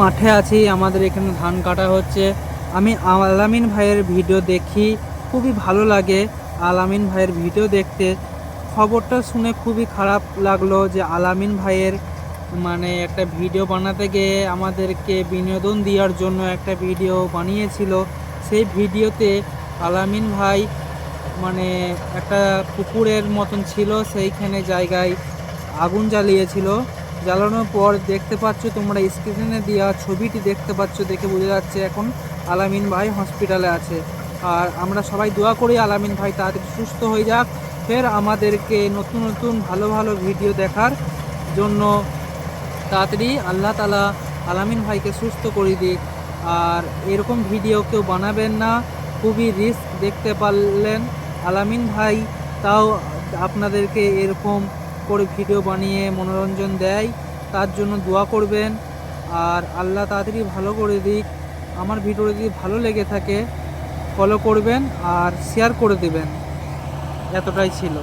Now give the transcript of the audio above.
মাঠে আছি, আমাদের এখানে ধান কাটা হচ্ছে। আমি আলামিন ভাইয়ের ভিডিও দেখি, খুবই ভালো লাগে আলামিন ভাইয়ের ভিডিও দেখতে। খবরটা শুনে খুবই খারাপ লাগল যে আলামিন ভাইয়ের মানে একটা ভিডিও বানাতে গিয়ে আমাদেরকে বিনোদন দেওয়ার জন্য একটা ভিডিও বানিয়েছিল। সেই ভিডিওতে আলামিন ভাই মানে একটা পুকুরের মতন ছিল, সেইখানে জায়গায় আগুন জ্বালিয়েছিল। জ্বালানোর পর দেখতে পাচ্ছ তোমরা স্ক্রিনে দেওয়া ছবিটি দেখতে পাচ্ছ দেখে বোঝা যাচ্ছে এখন আলামিন ভাই হসপিটালে আছে। আর আমরা সবাই দোয়া করি আলামিন ভাই তাড়াতাড়ি সুস্থ হয়ে যাক। ফের আমাদেরকে নতুন নতুন ভালো ভালো ভিডিও দেখার জন্য তাড়াতাড়ি আল্লাহ তালা আলামিন ভাইকে সুস্থ করে দিক। আর এরকম ভিডিও কেউ বানাবেন না, খুবই রিস্ক দেখতে পারলেন আলামিন ভাই। তাও আপনাদেরকে এরকম করে ভিডিও বানিয়ে মনোরঞ্জন দেয়, তার জন্য দোয়া করবেন। আর আল্লাহ তাড়াতাড়ি ভালো করে দিক। আমার ভিডিও যদি ভালো লেগে থাকে ফলো করবেন আর শেয়ার করে দেবেন। এতটাই ছিল।